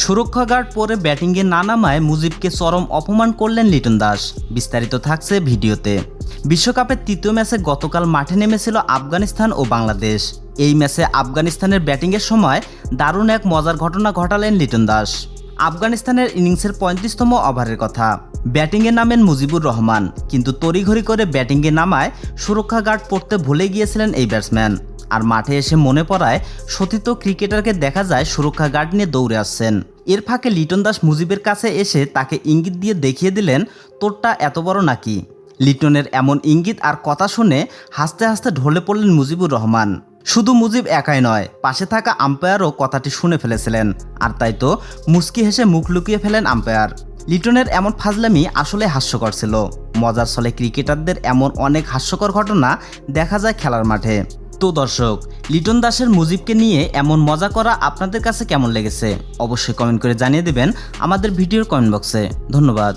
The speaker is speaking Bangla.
সুরক্ষা গার্ড পরে ব্যাটিংয়ে না নামায় মুজিবকে চরম অপমান করলেন লিটন দাস। বিস্তারিত থাকছে ভিডিওতে। বিশ্বকাপের তৃতীয় ম্যাচে গতকাল মাঠে নেমেছিল আফগানিস্তান ও বাংলাদেশ। এই ম্যাচে আফগানিস্তানের ব্যাটিংয়ের সময় দারুণ এক মজার ঘটনা ঘটালেন লিটন দাস। আফগানিস্তানের ইনিংসের পঁয়ত্রিশতম ওভারের কথা। ব্যাটিংয়ে নামেন মুজিবুর রহমান, কিন্তু তড়িঘড়ি করে ব্যাটিংয়ে নামায় সুরক্ষা গার্ড পড়তে ভুলে গিয়েছিলেন এই ব্যাটসম্যান। আর মাঠে এসে মনে পড়ায় সতীত ক্রিকেটারকে দেখা যায় সুরক্ষা গার্ড নিয়ে দৌড়ে আসছেন। এর ফাঁকে লিটন দাস মুজিবের কাছে এসে তাকে ইঙ্গিত দিয়ে দেখিয়ে দিলেন, তোরটা এত বড় নাকি? লিটনের এমন ইঙ্গিত আর কথা শুনে হাসতে হাসতে ঢলে পড়লেন মুজিবুর রহমান। শুধু মুজিব একাই নয়, পাশে থাকা আম্পায়ারও কথাটি শুনে ফেলেছিলেন। আর তাই তো মুস্কি হেসে মুখ লুকিয়ে ফেলেন আম্পায়ার। লিটনের এমন ফাজলামি আসলে হাস্যকর ছিল। মজার ছলে ক্রিকেটারদের এমন অনেক হাস্যকর ঘটনা দেখা যায় খেলার মাঠে। তো দর্শক, লিটন দাসের মুজিবকে নিয়ে এমন মজা করা আপনাদের কাছে কেমন লেগেছে? অবশ্যই কমেন্ট করে জানিয়ে দেবেন আমাদের ভিডিওর কমেন্ট বক্সে। ধন্যবাদ।